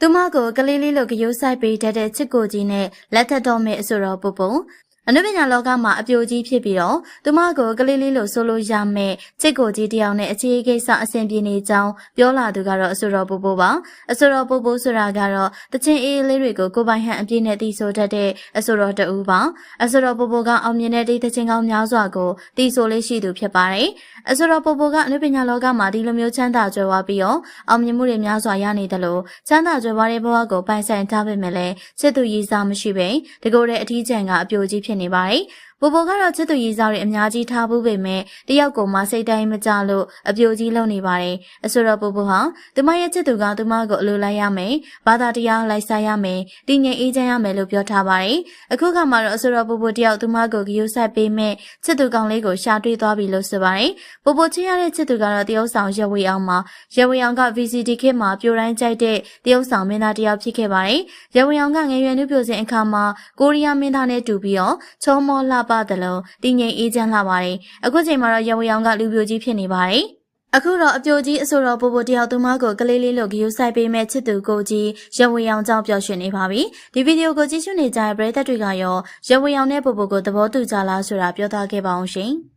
သူမကိုကလေးလေးလိုဂရုစိုက်ပေးတတ်တဲ့ချစ်ကိုကြီးနဲ့လက်ထပ်တော်မဲ့အဆိုတော်ပူပူ အနုပညာလောကမှာအပြိုကြီးဖြစ်ပြီးတော့သူမကိုကလေးလေးလိုဆိုလိုရမယ်ချစ်ကိုကြီးတယောက်နဲ့အခြေကိစ္စအဆင်ပြေနေကြောင်းပြောလာသူကတော့အဆိုတော်ပူပူပါအဆိုတော်ပူပူဆိုတာကတော့တချင်းအေးလေးတွေကိုကိုပိုင်ဟန်အပြည့်နဲ့တီးဆိုတတ်တဲ့အဆိုတော်တူပါအဆိုတော်ပူပူကအောင်မြင်တဲ့ဒီတချင်းကောင်းများစွာကိုတီးဆိုလေးရှိသူဖြစ်ပါတယ်အဆိုတော်ပူပူကအနုပညာလောကမှာဒီလိုမျိုးချမ်းသာကြွယ်ဝပြီးတော့အောင်မြင်မှုတွေများစွာရနေတယ်လို့ချမ်းသာကြွယ်ဝတဲ့ဘဝကိုပိုင်ဆိုင်ထားပေမဲ့လည်းစစ်သူရည်စားမရှိပဲတကိုယ်တဲ့အထီးကျန်ကအပြိုကြီးဖြစ်နေပါတယ်။ဘိုဘိုကတော့ချစ်သူရည်စားတွေအများကြီးထားဖို့ပေမဲ့တယောက်ကိုမှစိတ်တိုင်းမကြလို့အပြိုကြီးလုပ်နေပါတယ်။အဆိုတော့ဘိုဘိုဟာသူမရဲ့ချစ်သူကသူမကိုအလိုလိုက်ရမယ်။ဘာသာတရားလိုက်စားရမယ်။တည်ငြိမ်အေးချမ်းရမယ်လို့ပြောထားပါတယ်။အခုခါမှာတော့အဆိုတော့ဘိုဘိုတယောက်သူမကိုဂရုစိုက်ပေးမဲ့ချစ်သူကောင်လေးကိုရှာတွေ့သွားပြီလို့ဆိုပါတယ်။ဘိုဘိုချစ်ရတဲ့ချစ်သူကတော့တရုတ်ဆောင်ရဝေအောင်မှာရဝေအောင်က VCD ခေတ်မှာပြိုတိုင်းကြိုက်တဲ့တရုတ်ဆောင်မင်းသားတယောက်ဖြစ်ခဲ့ပါတယ်။ရဝေအောင်ကငယ်ရွယ်နှုတ်ပြစဉ်အခါမှာကိုရီးယားမင်းသားနဲ့တူပြီးတော့ချောမောလှပတယ်လို့တည်ငြိမ်အေးချမ်းလာပါတယ်။အခုချိန်မှာတော့ရဝေအောင်ကလူပြိုကြီးဖြစ်နေပါတယ်။အခုတော့အပြိုကြီးအဆိုတော်ပိုပိုတယောက်သူမကိုကလေးလေးလိုဂယူဆိုင်ပေးမဲ့ချစ်သူကိုကြီးရဝေအောင်ကြောင့်ပျော်ရွှင်နေပါပြီဒီဗီဒီယိုကိုကြည့်ရှုနေကြတဲ့ပရိသတ်တွေကရောရဝေအောင်နဲ့ပိုပိုကိုသဘောတူကြလားဆိုတာပြောသားခဲ့ပါအောင်ရှင်။